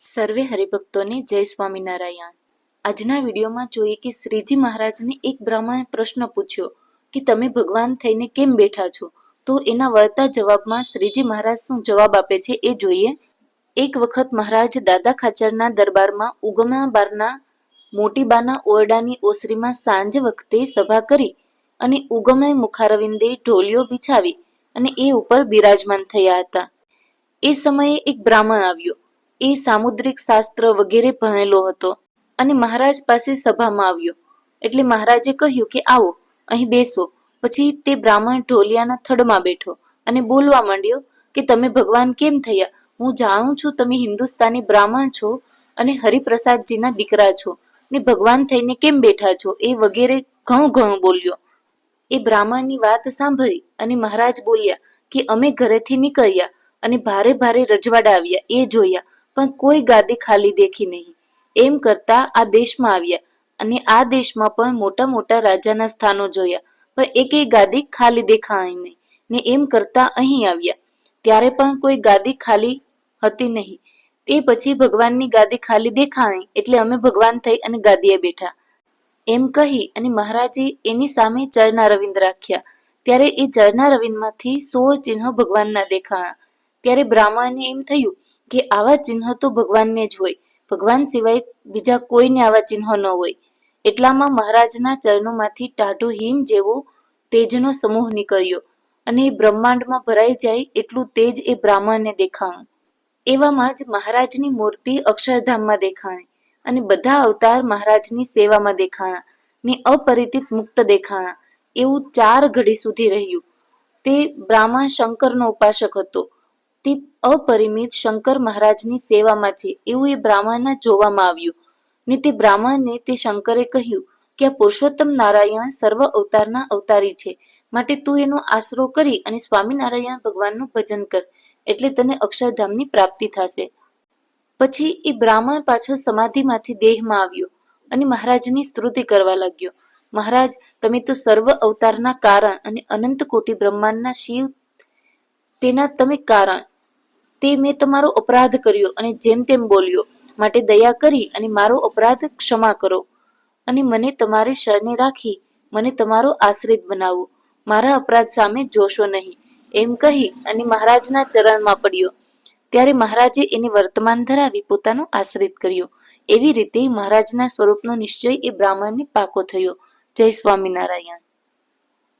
સર્વે હરિભક્તોને જય સ્વામિનારાયણ. આજના વિડીયોમાં જોઈએ કે શ્રીજી મહારાજને એક બ્રાહ્મણે પ્રશ્ન પૂછ્યો કે તમે ભગવાન થઈને કેમ બેઠા છો? તો એના વળતા જવાબમાં શ્રીજી મહારાજ શું જવાબ આપે છે એ જોઈએ. એક વખત મહારાજ દાદા ખાચરના દરબારમાં ઉગમા બારના મોટીબાના ઓરડાની ઓસરીમાં સાંજ વખતે સભા કરી અને ઉગમય મુખારવિંદે ઢોલિયો બિછાવી અને એ ઉપર બિરાજમાન થયા હતા. એ સમયે એક બ્રાહ્મણ આવ્યો. એ સામુદ્રિક શાસ્ત્ર વગેરે ભણેલો હતો અને મહારાજ પાસે સભામાં આવ્યો. એટલે મહારાજે કહ્યું કે આવો, અહીં બેસો. પછી તે બ્રાહ્મણ ઢોલિયાના થડમાં બેઠો અને બોલવા માંડ્યો કે તમે ભગવાન કેમ થયા? હું જાણું છું તમે હિન્દુસ્તાની બ્રાહ્મણ છો અને હરિપ્રસાદજીના દીકરા છો. ને ભગવાન થઈને કેમ બેઠા છો? એ વગેરે ઘણું ઘણું બોલ્યો. એ બ્રાહ્મણની વાત સાંભળી અને મહારાજ બોલ્યા કે અમે ઘરેથી નીકળ્યા અને ભારે ભારે રજવાડા આવ્યા. એ જોયા. પણ કોઈ ગાદી ખાલી દેખી નહીં. એમ કરતા આ દેશમાં આવ્યા અને આ દેશમાં પણ મોટા મોટા રાજાના સ્થાનો જોયા, પણ એકેય ગાદી ખાલી દેખાઈ નહીં ને એમ કરતા અહીં આવ્યા. ત્યારે પણ કોઈ ગાદી ખાલી હતી નહીં. તે પછી ભગવાનની ગાદી ખાલી દેખાઈ એટલે અમે ભગવાન થઈ અને ગાદીએ બેઠા. એમ કહી અને મહારાજે એની સામે ચરના રવિંદ રાખ્યા. ત્યારે એ ચરના રવિંદમાંથી સો ચિહ્ન ભગવાનના દેખાણા ત્યારે બ્રાહ્મણને એમ થયું કે આવા ચિહ્ન તો ભગવાનને જ હોય. ભગવાન સિવાય બીજા કોઈને આવા ચિહ્નો ન હોય. એટલામાં મહારાજના ચરણોમાંથી ટાઢો હિમ જેવો તેજનો સમૂહ નીકળ્યો અને એ બ્રહ્માંડમાં ભરાઈ જાય એટલું તેજ એ બ્રાહ્મણને દેખાણું. એવામાં જ મહારાજની મૂર્તિ અક્ષરધામમાં દેખાણી અને બધા અવતાર મહારાજની સેવામાં દેખાણા ને અપરિચિત મુક્ત દેખાણા એવું ચાર ઘડી સુધી રહ્યું. તે બ્રાહ્મણ શંકરનો ઉપાસક હતો. તે અપરિમિત શંકર મહારાજની સેવામાં છે. એવું એ બ્રાહ્મણના જોવામાં આવ્યું. ને તે બ્રાહ્મણને તે શંકરે કહ્યું કે આ પુરુષોત્તમ નારાયણ સર્વ અવતારના અવતારી છે. માટે તું એનો આશરો કરી અને સ્વામિનારાયણ ભગવાનનું ભજન કર. એટલે તને અક્ષરધામની પ્રાપ્તિ થશે. પછી એ બ્રાહ્મણ પાછો સમાધિમાંથી દેહમાં આવ્યો અને મહારાજની સ્તુતિ કરવા લાગ્યો. મહારાજ, તમે તો સર્વ અવતારના કારણ અને અનંત કોટી બ્રહ્માંડના શિવ, તેના તમે કારણ. તે મેં તમારો અપરાધ કર્યો અને જેમ તેમ બોલ્યો. માટે દયા કરી અને મારો અપરાધ ક્ષમા કરો. અને મને તમારે શરણે રાખી, મને તમારો આશ્રિત બનાવો. મારા અપરાધ સામે જોશો નહીં. એમ કહી અને મહારાજના ચરણમાં પડ્યો. ત્યારે મહારાજે એને વર્તમાન ધરાવી પોતાનો આશ્રિત કર્યો. એવી રીતે મહારાજના સ્વરૂપનો નિશ્ચય એ બ્રાહ્મણને પાકો થયો. જય સ્વામિનારાયણ.